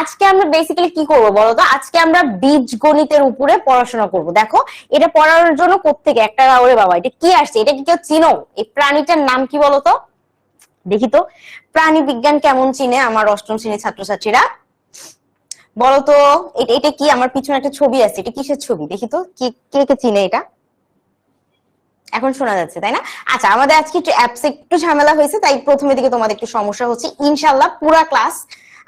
আজকে আমরা বেসিক্যালি কি করব বলো তো? আজকে আমরা বীজ গণিতের উপরে পড়াশোনা করব। দেখো, এটা পড়ার জন্য কোত্থেকে? একটা ওরে বাবা, এটা কি আসছে? এটা কি কেউ চিনো? এই প্রাণীটার নাম কি বলো তো? দেখি তো। প্রাণী বিজ্ঞান কেমন চিনে আমার অষ্টম শ্রেণির ছাত্রছাত্রীরা? বলো তো, এটা কি? আমার পিছনে একটা ছবি আছে, এটা কিসের ছবি? দেখি তো, কে কে চিনে এটা? এখন শোনা যাচ্ছে, তাই না? আচ্ছা আমাদের আজকে একটু অ্যাপস একটু ঝামেলা হয়েছে, তাই প্রথমে দিকে তোমাদের একটু সমস্যা হচ্ছে। ইনশাল্লাহ পুরা ক্লাস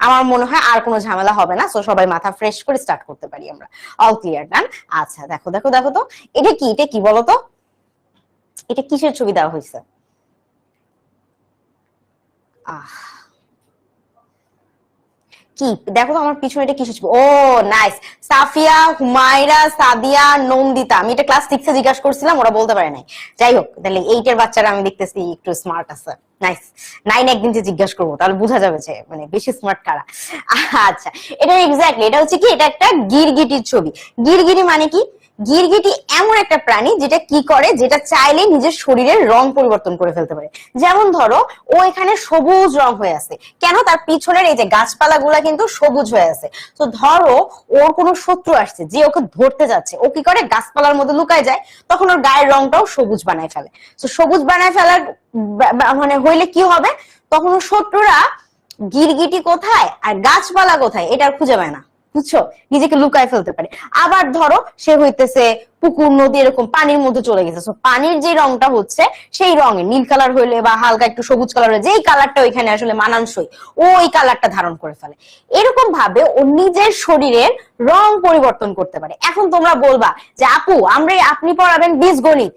আমার মনে হয় আর কোনো ঝামেলা হবে না। সো সবাই মাথা ফ্রেশ করে স্টার্ট করতে পারি আমরা। অল ক্লিয়ার ডান আচ্ছা দেখো দেখো দেখো তো। এটা কি? এটা কি বলতো? এটা কিসের ছবি দেওয়া হয়েছে? আহ। কি? দেখো আমার পিছনে এটা কিসের ছবি? ও নাইস সাফিয়া, হুমায়রা, সাদিয়া, নন্দিতা। আমি এটা ক্লাস সিক্সে জিজ্ঞাসা করছিলাম, ওরা বলতে পারে নাই। যাই হোক, তাহলে এইটের বাচ্চারা আমি দেখতেছি একটু স্মার্ট আছে। নাইস নাইন একদিন যে জিজ্ঞাসা করব, তাহলে বোঝা যাবে যে মানে বেশি স্মার্ট কারা। আচ্ছা এটা এক্স্যাক্টলি এটা হচ্ছে কি, এটা একটা গিরগিটির ছবি। গিরগিটি মানে কি? গিরগিটি এমন একটা প্রাণী যেটা কি করে? যেটা চাইলে নিজের শরীরের রং পরিবর্তন করে ফেলতে পারে। যেমন ধরো, ও এখানে সবুজ রং হয়ে আছে। কেন? তার পিছনের এই যে গাছপালা গুলা কিন্তু সবুজ হয়ে আছে। তো ধরো, ওর কোনো শত্রু আসছে, যে ওকে ধরতে যাচ্ছে। ও কি করে? গাছপালার মধ্যে লুকায় যায়। তখন ওর গায়ের রংটাও সবুজ বানায় ফেলে। তো সবুজ বানায় ফেলার মানে হইলে কি হবে? তখন শত্রুরা গিরগিটি কোথায় আর গাছপালা কোথায়, এটা খুঁজে পায় না। বুঝছ? নিজেকে লুকায় ফেলতে পারে। আবার ধরো সে হইতেছে পুকুর নদী এরকম পানির মধ্যে চলে গেছে। So, পানির যে রংটা হচ্ছে সেই রঙে নীল কালার হইলে বা হালকা একটু সবুজ কালার যেই কালারটা ওইখানে আসলে মানানসই ওই কালারটা ধারণ করে ফেলে। এরকম ভাবে ও নিজের শরীরের রং পরিবর্তন করতে পারে। এখন তোমরা বলবা যে আপু আমরা আপনি পড়াবেন বীজ গণিত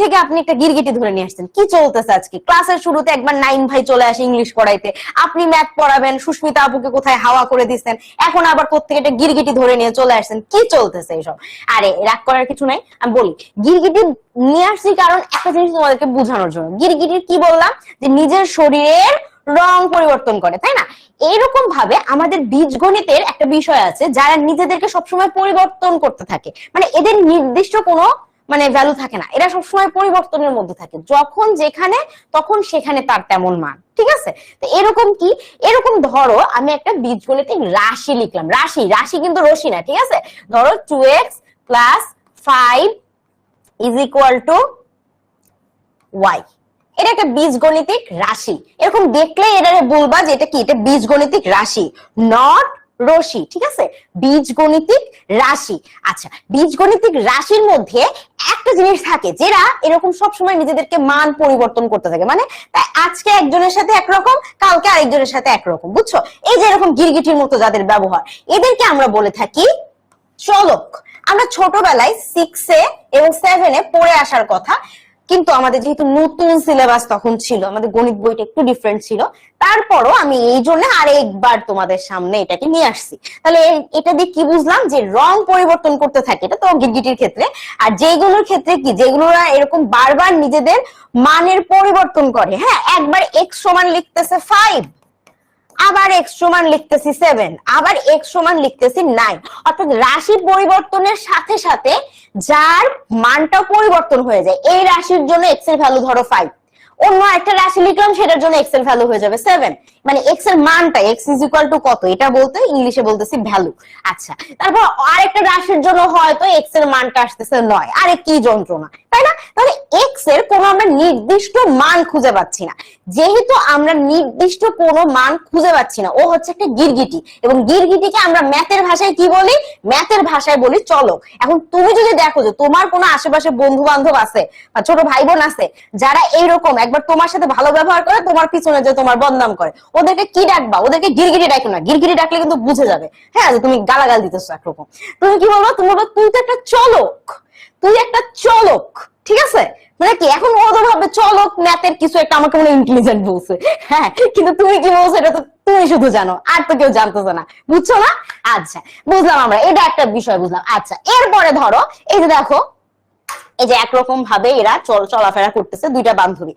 থেকে আপনি একটা গিরগিটি ধরে নিয়ে আসছেন? কি চলতেছে আজকে? ক্লাসের শুরুতে একবার নাইন ভাই চলে আসে ইংলিশ পড়াইতে। আপনি ম্যাথ পড়াবেন সুস্মিতা আপুকে কোথায় হাওয়া করে দিচ্ছেন এখন আবার কোথেকে একটা গিরগিটি ধরে নিয়ে চলে আসছেন? কি চলতেছে এইসব আরে রাগ করার কিছু নাই, আমি বলি, গিরগিটি নিয়ে আসছি কারণ একটা জিনিস তোমাদেরকে বোঝানোর জন্য। গিরগিটির কি বললাম? যে নিজের শরীরের রং পরিবর্তন করে, তাই না? এইরকম ভাবে আমাদের বীজগণিতের একটা বিষয় আছে, যারা নিজেদেরকে সবসময় পরিবর্তন করতে থাকে। মানে এদের নির্দিষ্ট কোনো মানে ভ্যালু থাকে না। এরা সবসময় পরিবর্তনের মধ্যে থাকে। যখন যেখানে, তখন সেখানে তার তেমন মান, ঠিক আছে? তো এরকম কি? এরকম ধরো, আমি একটা বীজগণিতিক রাশি লিখলাম। রাশি রাশি কিন্তু রশি না, ঠিক আছে? ধরো two X plus five is equal to Y এটা একটা বীজগণিতিক রাশি। এরকম দেখলে এটারে বলবা যে এটা কি? এটা বীজগণিতিক রাশি নট রশি ঠিক আছে? বীজগণিতিক রাশি। আচ্ছা বীজগণিতিক রাশির মধ্যে একটা জিনিস থাকে যেটা এরকম সবসময় নিজেদেরকে মান পরিবর্তন করতে থাকে। মানে তাই আজকে একজনের সাথে একরকম, কালকে আরেকজনের সাথে একরকম, বুঝছ? এই যে এরকম গিরগিটির মতো যাদের ব্যবহার, এদেরকে আমরা বলে থাকি চলক। আমরা ছোটবেলায় সিক্সে এবং সেভেনে পড়ে আসার কথা, কিন্তু আমাদের যেহেতু নতুন সিলেবাস তখন ছিল, আমাদের গণিত বইটা একটু ডিফারেন্ট ছিল, তারপরও আমি এই জন্য আরেকবার তোমাদের সামনে এটাকে নিয়ে আসছি। তাহলে এটা দিয়ে কি বুঝলাম যে রং পরিবর্তন করতে থাকে, এটা তো গিরগিটির ক্ষেত্রে, আর যেগুলোর ক্ষেত্রে কি, যেগুলোরা এরকম বারবার নিজেদের মানের পরিবর্তন করে হ্যাঁ একবার এক্স সমান লিখতেছে ফাইভ আবার এক্স সমান লিখতেছি সেভেন আবার এক্স সমান লিখতেছি নাইন অর্থাৎ রাশি পরিবর্তনের সাথে সাথে যার মানটা পরিবর্তন হয়ে যায়, এই রাশির জন্য এক্সের ভ্যালু ধরো ফাইভ অন্য একটা রাশি লিখলাম, সেটার জন্য এক্সের ভ্যালু হয়ে যাবে সেভেন মানে এক্সের মানটা এক্স ইজ ইকুয়াল টু কত? এটা বলতে, ইংলিশে বলতেছি ভ্যালু আচ্ছা তারপর আরেকটা রাশির জন্য হয়তো এক্সের মানটা আসতেছে নয়। আরে কি যন্ত্রণা, তাই না? তাহলে এক্সের কোনো আমরা নির্দিষ্ট মান খুঁজে পাচ্ছি না। যেহেতু আমরা নির্দিষ্ট কোনো মান খুঁজে পাচ্ছি না, ও হচ্ছে একটা গিরগিটি। এবং গিরগিটিকে আমরা ম্যাথের ভাষায় কি বলি? ম্যাথের ভাষায় বলি চলো। এখন তুমি যদি দেখো যে তোমার কোনো আশেপাশে বন্ধু বান্ধব আছে বা ছোট ভাই বোন আছে, যারা এইরকম, একবার তোমার সাথে ভালো ব্যবহার করে তোমার পিছনে যে তোমার বদনাম করে ওদেরকে কি ডাকবা? ওদেরকে গিরগিটি ডাকো না। গিরগিটি ডাকলে কিন্তু বুঝে যাবে। হ্যাঁ যে তুমি গালাগাল দিতেছো একরকম। তুমি কি বলব? তুমি বলব, তুই তো একটা চলক। তুই একটা চলক। ঠিক আছে? মানে কি, এখন ওদের ভাবে চলক, ম্যাথের কিছু একটা আমাকে মনে ইন্টেলিজেন্ট বলছে। হ্যাঁ কিন্তু তুমি কি বলছো, এটা তো তুমি শুধু জানো। আর তো কেউ জানতেছে না। বুঝছ না? আচ্ছা বুঝলাম আমরা। এটা একটা বিষয় বুঝলাম। আচ্ছা এরপরে ধরো, এই যে দেখো, এই যে একরকম ভাবে এরা চল চলাফেরা করতেছে দুইটা বান্ধবী।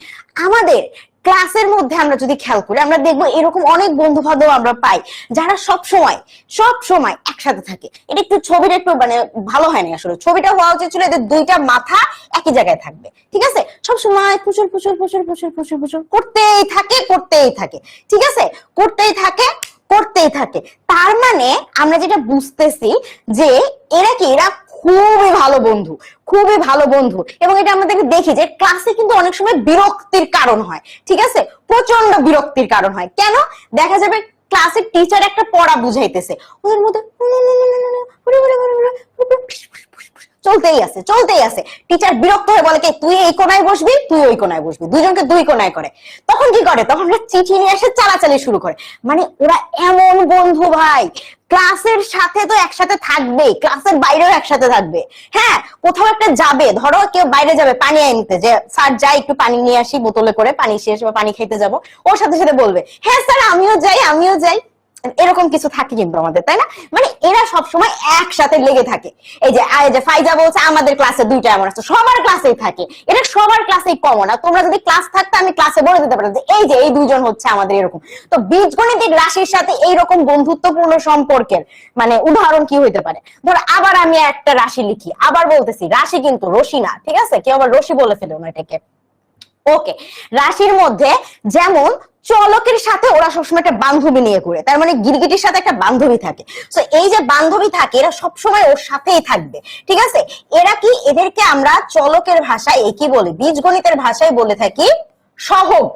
আমাদের ক্লাসের মধ্যে আমরা যদি খেয়াল করি, আমরা দেখব এরকম অনেক বন্ধু বান্ধব আমরা পাই, যারা সব সময় সব সময় একসাথে থাকে। এটা একটু ছবিটা একটু মানে ভালো হয়নি আসলে। ছবিটা হওয়া উচিত ছিল এদের দুইটা মাথা একই জায়গায় থাকবে। ঠিক আছে? সব সময় প্রচুর প্রচুর প্রচুর প্রচুর প্রচুর প্রচুর করতেই থাকে করতেই থাকে। ঠিক আছে? করতেই থাকে করতেই থাকে। তার মানে আমরা যেটা বুঝতেছি যে এরা কি, এরা খুবই ভালো বন্ধু, খুবই ভালো বন্ধু। এবং এটা আমাদেরকে দেখি যে ক্লাসে কিন্তু অনেক সময় বিরক্তির কারণ হয়, ঠিক আছে? প্রচণ্ড বিরক্তির কারণ হয়। কেন? দেখা যাবে ক্লাসের টিচার একটা পড়া বুঝাইতেছে। ওদের মধ্যে চলতেই আছে চলতেই আছে। টিচার বিরক্ত হয়ে বলে, কি, তুই এই কোনায় বসবি? তুই ওই কোনায় বসবি। দুজনকে দুই কোনায় করে। তখন কি করে? তখন চিঠি নিয়ে এসে চালাচালি শুরু করে। মানে ওরা এমন বন্ধু ভাই ক্লাসের সাথে তো একসাথে থাকবে, ক্লাসের বাইরেও একসাথে থাকবে। হ্যাঁ কোথাও একটা যাবে, ধরো কেউ বাইরে যাবে, পানি আনতে, যে স্যার যাই, একটু পানি নিয়ে আসি, বোতলে করে পানি শেষ, বা পানি খেতে যাব, ওর সাথে সাথে বলবে হ্যাঁ স্যার, আমিও যাই আমিও যাই। এরকম কিছু থাকে কিন্তু আমাদের, তাই না? মানে এরা সবসময় একসাথে লেগে থাকে। এই যে এই যে ফাইজা বলছে, আমাদের ক্লাসে দুইটা এমন আছে। সবার ক্লাসেই থাকে। এটা সবার ক্লাসেই কমন আর তোমরা যদি ক্লাস থাকতে, আমি ক্লাসে বলে দিতে পারতাম এই যে, এই দুইজন হচ্ছে আমাদের এরকম। তো বীজগণিতিক রাশির সাথে এইরকম বন্ধুত্বপূর্ণ সম্পর্কের মানে উদাহরণ কি হইতে পারে? ধরো, আবার আমি একটা রাশি লিখি। আবার বলতেছি, রাশি কিন্তু রশি না, ঠিক আছে? কেউ আবার রশি বলে ফেলো না এটাকে। ওকে রাশির মধ্যে যেমন চলকের সাথে ওরা সবসময় একটা বান্ধবী নিয়ে ঘুরে। তার মানে গিরগিটির সাথে একটা বান্ধবী থাকে। তো এই যে বান্ধবী থাকে, এরা সবসময় ওর সাথেই থাকবে। ঠিক আছে? এরা কি এদেরকে আমরা চলকের ভাষায় একই বলি, বীজগণিতের ভাষায় বলে থাকি সহগ।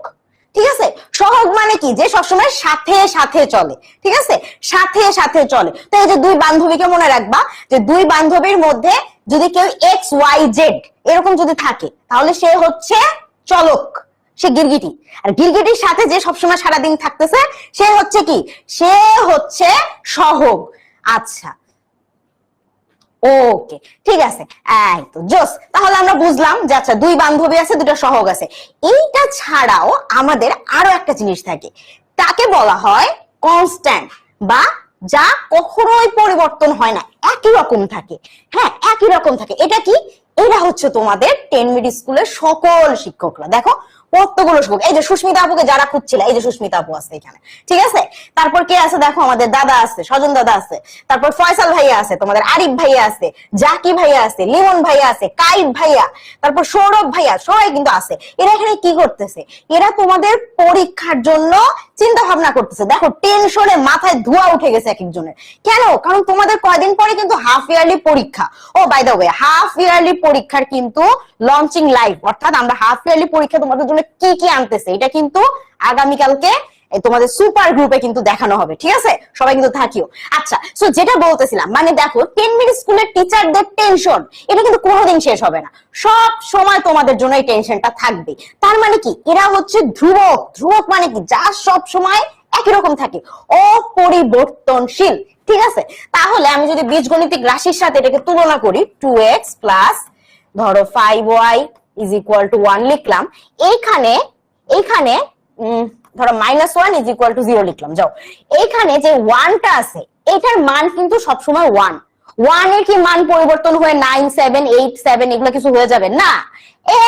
ঠিক আছে? সহগ মানে কি? যে সবসময় সাথে সাথে চলে। ঠিক আছে? সাথে সাথে চলে। তো এই যে দুই বান্ধবীকে মনে রাখবা, যে দুই বান্ধবীর মধ্যে যদি কেউ এক্স ওয়াই জেড এরকম যদি থাকে, তাহলে সে হচ্ছে চলক। সে গিরগিটি। আর গিরগিটির সাথে যে সবসময় সারাদিন থাকতেছে, সে হচ্ছে কি? সে হচ্ছে সহগ। আচ্ছা। ওকে, ঠিক আছে। জোস। তাহলে আমরা বুঝলাম যে আচ্ছা দুই বান্ধবী আছে দুটো সহগ আছে। এইটা ছাড়াও আমাদের আরও একটা জিনিস থাকে। তাকে বলা হয় কনস্ট্যান্ট বা যা কখনোই পরিবর্তন হয় না। একই রকম থাকে। হ্যাঁ একই রকম থাকে। এটা কি? এরা হচ্ছে তোমাদের টেন মিনিট স্কুলের সকল শিক্ষকরা। দেখো কতগুলো শিক্ষক এই যে সুস্মিতা আপুকে যারা খুঁজছিল, এই যে সুস্মিতা আপু আছে এখানে, ঠিক আছে? তারপর কে আছে দেখো? আমাদের দাদা আছে স্বজন দাদা আছে। তারপর ফয়সাল ভাইয়া আছে, তোমাদের আরিফ ভাইয়া আছে, জাকি ভাইয়া আছে, লিমন ভাইয়া আছে, কাইব ভাইয়া, তারপর সৌরভ ভাইয়া, সবাই কিন্তু আছে। এরা এখানে কি করতেছে? এরা তোমাদের পরীক্ষার জন্য চিন্তা ভাবনা করতেছে। দেখো টেনশনে মাথায় ধোয়া উঠে গেছে এক একজনের। কেন? কারণ তোমাদের কয়দিন পরে কিন্তু হাফ ইয়ারলি পরীক্ষা। ও by the way half yearly পরীক্ষার কিন্তু লঞ্চিং লাইভ অর্থাৎ আমরা হাফ ইয়ারলি পরীক্ষা তোমাদের জন্য কি কি আনতেছে? এটা কিন্তু আগামীকালকে তোমাদের সুপার গ্রুপে কিন্তু দেখানো হবে, ঠিক আছে? সবাই কিন্তু থাকিও। আচ্ছা সো যেটা বলতেছিলাম মানে দেখো টেন মিনিট স্কুলের টিচারদের টেনশন এটা কিন্তু কোনোদিন শেষ হবে না। সব সময় তোমাদের জন্য এই টেনশনটা থাকবে। তার মানে কি? এরা হচ্ছে ধ্রুবক। ধ্রুবক মানে কি? যা সব সময় একই রকম থাকে। অপরিবর্তনশীল, ঠিক আছে? তাহলে আমি যদি বীজগণিতিক রাশির সাথে এটাকে তুলনা করি টু এক্স প্লাস ধরো five Y is equal to one লিখলাম। এইখানে এইখানে ধরো minus one is equal to zero লিখলাম। যাও। এইখানে যে ওয়ানটা আছে, এটার মান কিন্তু সবসময় ওয়ান ওয়ানের কি মান পরিবর্তন হয়ে নাইন সেভেন এইট সেভেন এগুলো কিছু হয়ে যাবে? না।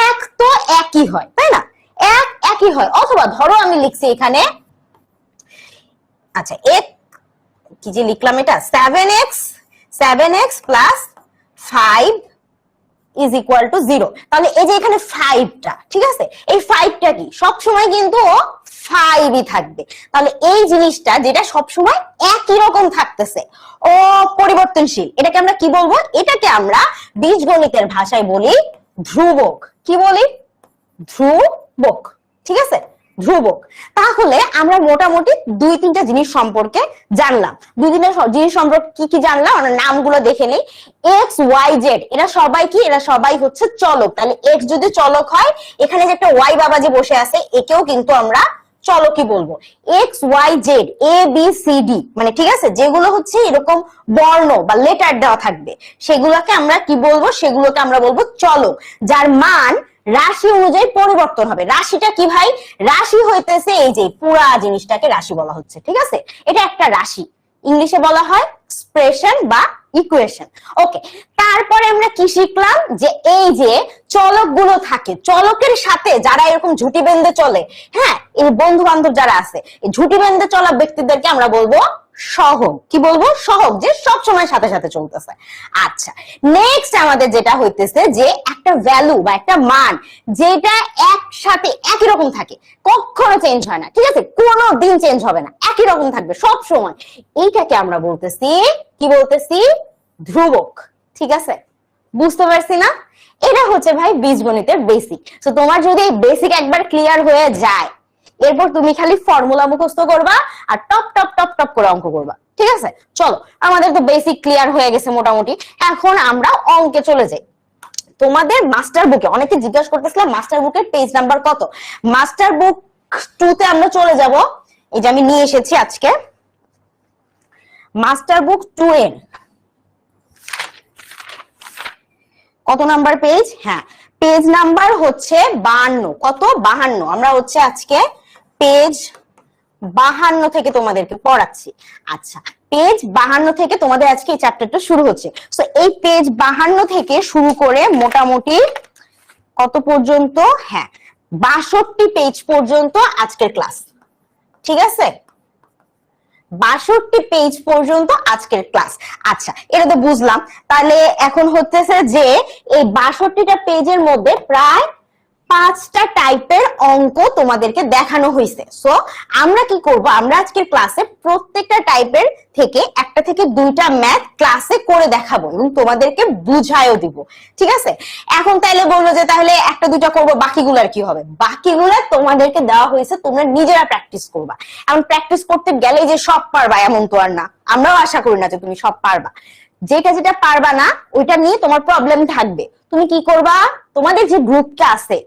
এক তো একই হয়, তাই না? এক একই হয়। অথবা ধরো আমি লিখছি এখানে আচ্ছা এক, কি যে লিখলাম এটা? Seven X seven X plus five is equal to zero তাহলে এই যে এখানে ফাইভটা ঠিক আছে? এই ফাইভটা কি? সবসময় কিন্তু ফাইভই থাকবে। তাহলে এই জিনিসটা যেটা সবসময় একই রকম থাকতেছে, ও পরিবর্তনশীল। এটাকে আমরা কি বলব? এটাকে আমরা বীজগণিতের ভাষায় বলি ধ্রুবক। কি বলি? ধ্রুবক। ঠিক আছে? ধ্রুবক। তাহলে আমরা মোটামুটি দুই তিনটা জিনিস সম্পর্কে জানলাম। দুই তিনটা জিনিস সম্পর্কে কি কি জানলাম? আমরা নামগুলো দেখে নিই। এক্স ওয়াই জেড এরা সবাই কি? এরা সবাই হচ্ছে চলক। তাহলে এক্স যদি চলক হয়, এখানে যে একটা ওয়াই বাবা যে বসে আছে, একেও কিন্তু আমরা চলকই বলব। X Y Z A B C D মানে ঠিক আছে? যেগুলো হচ্ছে এরকম বর্ণ বা লেটার দেওয়া থাকবে। সেগুলোকে আমরা কি বলব? সেগুলোকে আমরা বলব চলক। যার মান রাশি অনুযায়ী পরিবর্তন হবে। রাশিটা কি ভাই? রাশি হইতেছে এই যে পুরা জিনিসটাকে রাশি বলা হচ্ছে, ঠিক আছে? এটা একটা রাশি। ইংলিশে বলা হয় এক্সপ্রেশন বা ইকুয়েশন ওকে তারপরে আমরা কি শিখলাম? যে এই যে চলকগুলো থাকে, চলকের সাথে যারা এরকম ঝুটি বেঁধে চলে হ্যাঁ? এই বন্ধু বান্ধব যারা আছে ঝুটি বেঁধে চলা ব্যক্তিদেরকে আমরা বলব সহগ। কি বলব? সহগ, যে সব সময় সাথে সাথে চলতেছে। আচ্ছা নেক্সট আমাদের যেটা হইতেছে যে একটা ভ্যালু বা একটা মান যেটা একসাথে একই রকম থাকে, কখনো চেঞ্জ হয় না, ঠিক আছে? কোনো দিন চেঞ্জ হবে না, একই রকম থাকবে সব সময়। এইটাকে আমরা বলতেছি, কি বলতেছি? ধ্রুবক, ঠিক আছে? বুঝতে পারছি না? এটা হচ্ছে ভাই বীজগণিতের বেসিক তো তোমার যদি বেসিক একবার ক্লিয়ার হয়ে যায় এরপর তুমি খালি ফর্মুলা মুখস্থ করবা আর টপ টপ টপ টপ করে অঙ্ক করবা। ঠিক আছে? চলো, আমাদের তো বেসিক ক্লিয়ার হয়ে গেছে মোটামুটি। এখন আমরা অঙ্কে চলে যাই। তোমাদের মাস্টার বুকে অনেকে জিজ্ঞাসা করতেছিলাম মাস্টার বুকের পেজ নাম্বার কত? মাস্টার বুক টু তে আমরা চলে যাব। এই যে আমি নিয়ে এসেছি আজকে। মাস্টার বুক টু এর কত নাম্বার পেজ হ্যাঁ পেজ নাম্বার হচ্ছে বাহান্ন। কত? বাহান্ন। আমরা হচ্ছে আজকে পেজ বাহান্ন থেকে তোমাদেরকে পড়াচ্ছি। আচ্ছা পেজ বাহান্ন থেকে তোমাদের আজকে এই চ্যাপ্টারটা শুরু হচ্ছে। তো এই পেজ বাহান্ন থেকে শুরু করে মোটামুটি কত পর্যন্ত? হ্যাঁ বাষট্টি পেজ পর্যন্ত আজকের ক্লাস ঠিক আছে? বাষট্টি পেজ পর্যন্ত আজকের ক্লাস আচ্ছা এটা তো বুঝলাম। তাহলে এখন হচ্ছে যে এই বাষট্টিটা পেজের মধ্যে প্রায় পাঁচটা টাইপের অঙ্ক তোমাদেরকে দেখানো হয়েছে সো আমরা কি করব? আমরা আজকের ক্লাসে প্রত্যেকটা টাইপের থেকে একটা থেকে দুইটা ম্যাথ ক্লাসে করে দেখাবো এবং তোমাদেরকে বুঝায়ও দিব। ঠিক আছে? এখন তাহলে বলব যে, তাহলে একটা দুইটা করব, বাকিগুলার কি হবে? বাকিগুলা তোমাদেরকে দেওয়া হয়েছে তোমরা নিজেরা প্র্যাকটিস করবা। এখন প্র্যাকটিস করতে গেলে যে সব পারবা, এমন তো আর না। আমরাও আশা করি না যে তুমি সব পারবা। যেটা যেটা পারবা না, ওইটা নিয়ে তোমার প্রবলেম থাকবে। তুমি কি করবা? তোমাদের যে গ্রুপটা আছে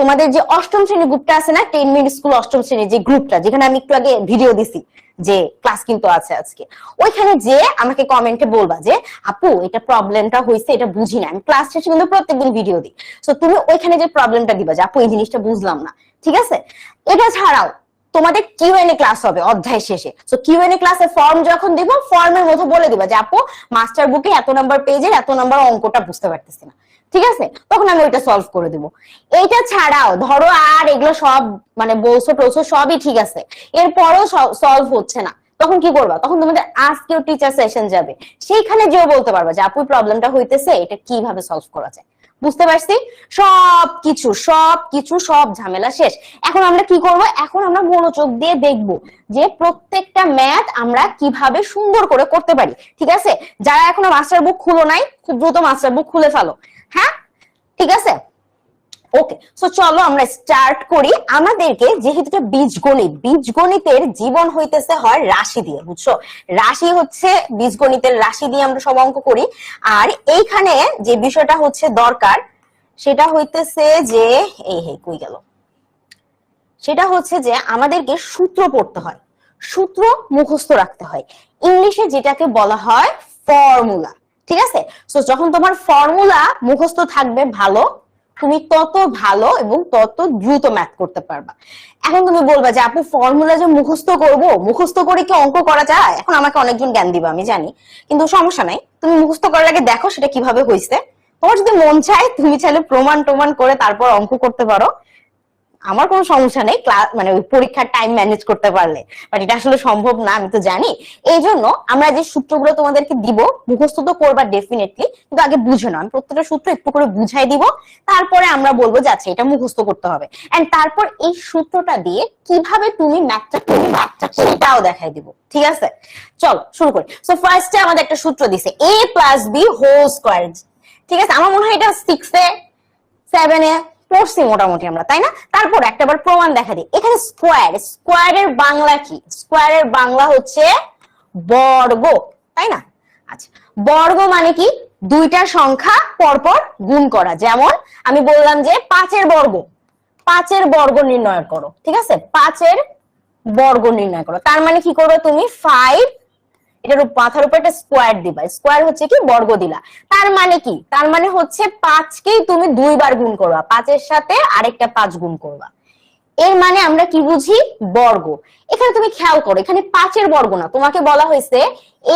তোমাদের যে অষ্টম শ্রেণি গ্রুপটা আছে না টেন মিনিট স্কুল অষ্টম শ্রেণির যে গ্রুপটা, যেখানে আমি একটু আগে ভিডিও দিছি যে ক্লাস কিন্তু আছে আজকে। ওইখানে যে আমাকে কমেন্টে বলবা যে, আপু, এটা প্রবলেমটা হয়েছে এটা বুঝি না। আমি ক্লাস শেষে কিন্তু প্রত্যেকদিন ভিডিও দিই। তো তুমি ওইখানে যে প্রবলেমটা দিবা যে, আপু, এই জিনিসটা বুঝলাম না। ঠিক আছে? এটা ছাড়াও তোমাদের কিউএনএ ক্লাস হবে অধ্যায় শেষে। তো কিউএনএ ক্লাসে ফর্ম যখন দিব ফর্মের মধ্যে বলে দিবা যে, আপু মাস্টার বুকে এত নাম্বার পেজের এত নাম্বার অঙ্কটা বুঝতে পারতেছি না। ঠিক আছে? তখন আমি ওইটা সলভ করে দিব। এইটা ছাড়াও, ধরো আর এগুলো সব মানে বলছো, টলছো, সবই ঠিক আছে। এরপরও সলভ হচ্ছে না। তখন কি করবা? তখন তোমাদের আজকেও টিচার সেশন যাবে। সেইখানে যেও বলতে পারবা যে, আপু প্রবলেমটা হইতেছে, এটা কীভাবে সলভ করা যায়? বুঝতে পারছি? সব কিছু সব কিছু সব ঝামেলা শেষ। এখন আমরা কি করব? এখন আমরা মনোযোগ দিয়ে দেখব যে প্রত্যেকটা ম্যাথ আমরা কীভাবে সুন্দর করে করতে পারি। ঠিক আছে? যারা এখনও মাস্টার বুক খুলো নাই, খুব দ্রুত মাস্টার বুক খুলে ফেলো। হ্যাঁ? ঠিক আছে? ওকে সো চলো আমরা স্টার্ট করি। আমাদেরকে যেহেতু বীজগণিত, বীজগণিতের জীবন হইতেছে হয় রাশি দিয়ে, বুঝছ? রাশি হচ্ছে বীজগণিতের রাশি দিয়ে আমরা সব অঙ্ক করি। আর এইখানে যে বিষয়টা হচ্ছে দরকার, সেটা হইতেছে যে, এই হে, কই গেল? সেটা হচ্ছে যে আমাদেরকে সূত্র পড়তে হয়। সূত্র মুখস্থ রাখতে হয়। ইংলিশে যেটাকে বলা হয় ফর্মুলা ঠিক আছে? সো যখন তোমার ফর্মুলা মুখস্থ থাকবে ভালো, তুমি তত ভালো এবং তত দ্রুত ম্যাথ করতে পারবা। এখন তুমি বলবা যে, আপু ফর্মুলা যে মুখস্থ করব, মুখস্থ করে কি অঙ্ক করা যায়? এখন আমাকে অনেকজন জ্ঞান দিবা, আমি জানি। কিন্তু সমস্যা নাই। তুমি মুখস্থ করার আগে দেখো সেটা কীভাবে হয়েছে তোমার যদি মন চায়, তুমি চাইলে প্রমাণ টমাণ করে তারপর অঙ্ক করতে পারো। আমার কোনো সমস্যা নেই ক্লাস মানে ওই পরীক্ষার টাইম ম্যানেজ করতে পারলে। বাট এটা আসলে সম্ভব না, আমি তো জানি। এই জন্য আমরা যে সূত্রগুলো তোমাদেরকে দিব, মুখস্থ তো করবা ডেফিনেটলি কিন্তু আগে বুঝে নাও। আমি প্রত্যেকটা সূত্র একটু করে বুঝাই দিব, তারপরে আমরা বলব যে আচ্ছা এটা মুখস্থ করতে হবে। এন্ড তারপর এই সূত্রটা দিয়ে কীভাবে তুমি ম্যাথটা করবে সেটাও দেখাই দিব। ঠিক আছে? চলো, শুরু করি। সো ফার্স্টে আমাদের একটা সূত্র দিছে A plus B whole square ঠিক আছে? আমার মনে হয় এটা সিক্সে সেভেনে পড়ছি মোটামুটি আমরা, তাই না? তারপর একটাবার প্রমাণ দেখা দিই। এখানে স্কোয়ার স্কোয়ারের বাংলা কি? স্কোয়ারের বাংলা হচ্ছে বর্গ, তাই না? আচ্ছা বর্গ মানে কি? দুইটা সংখ্যা পরপর গুণ করা। যেমন, আমি বললাম যে পাঁচের বর্গ পাঁচের বর্গ নির্ণয় করো, ঠিক আছে? পাঁচের বর্গ নির্ণয় করো। তার মানে কি করবে তুমি? ফাইভ এটার মাথার উপর একটা স্কোয়ার দিবা। স্কোয়ার হচ্ছে কি? বর্গ দিলা তার মানে কি? তার মানে হচ্ছে পাঁচকেই তুমি দুইবার গুণ করবা। পাঁচের সাথে আরেকটা পাঁচ গুণ করবা। এর মানে আমরা কি বুঝি? বর্গ। এখানে তুমি খেয়াল করো, এখানে পাঁচের বর্গ না, তোমাকে বলা হয়েছে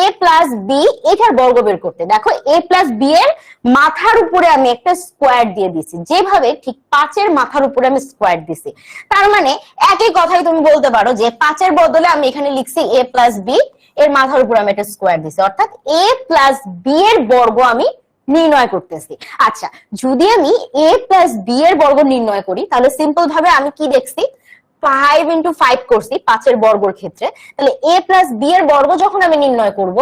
এ প্লাস বি এটার বর্গ বের করতে। দেখো এ প্লাস বি এর মাথার উপরে আমি একটা স্কোয়ার দিয়ে দিছি যেভাবে ঠিক পাঁচের মাথার উপরে আমি স্কোয়ার দিছি তার মানে একই কথাই তুমি বলতে পারো যে পাঁচের বদলে আমি এখানে লিখছি এ প্লাস বি এর মাথার উপরে আমি একটা স্কোয়ার দিছি অর্থাৎ এ প্লাস বি এর বর্গ আমি নির্ণয় করতেছি। আচ্ছা যদি আমি এ প্লাস বি এর বর্গ নির্ণয় করি, তাহলে সিম্পল ভাবে আমি কি দেখছি? ফাইভ ইন্টু ফাইভ করছি, পাঁচের বর্গর ক্ষেত্রে। তাহলে এ প্লাস বি এর বর্গ যখন আমি নির্ণয় করব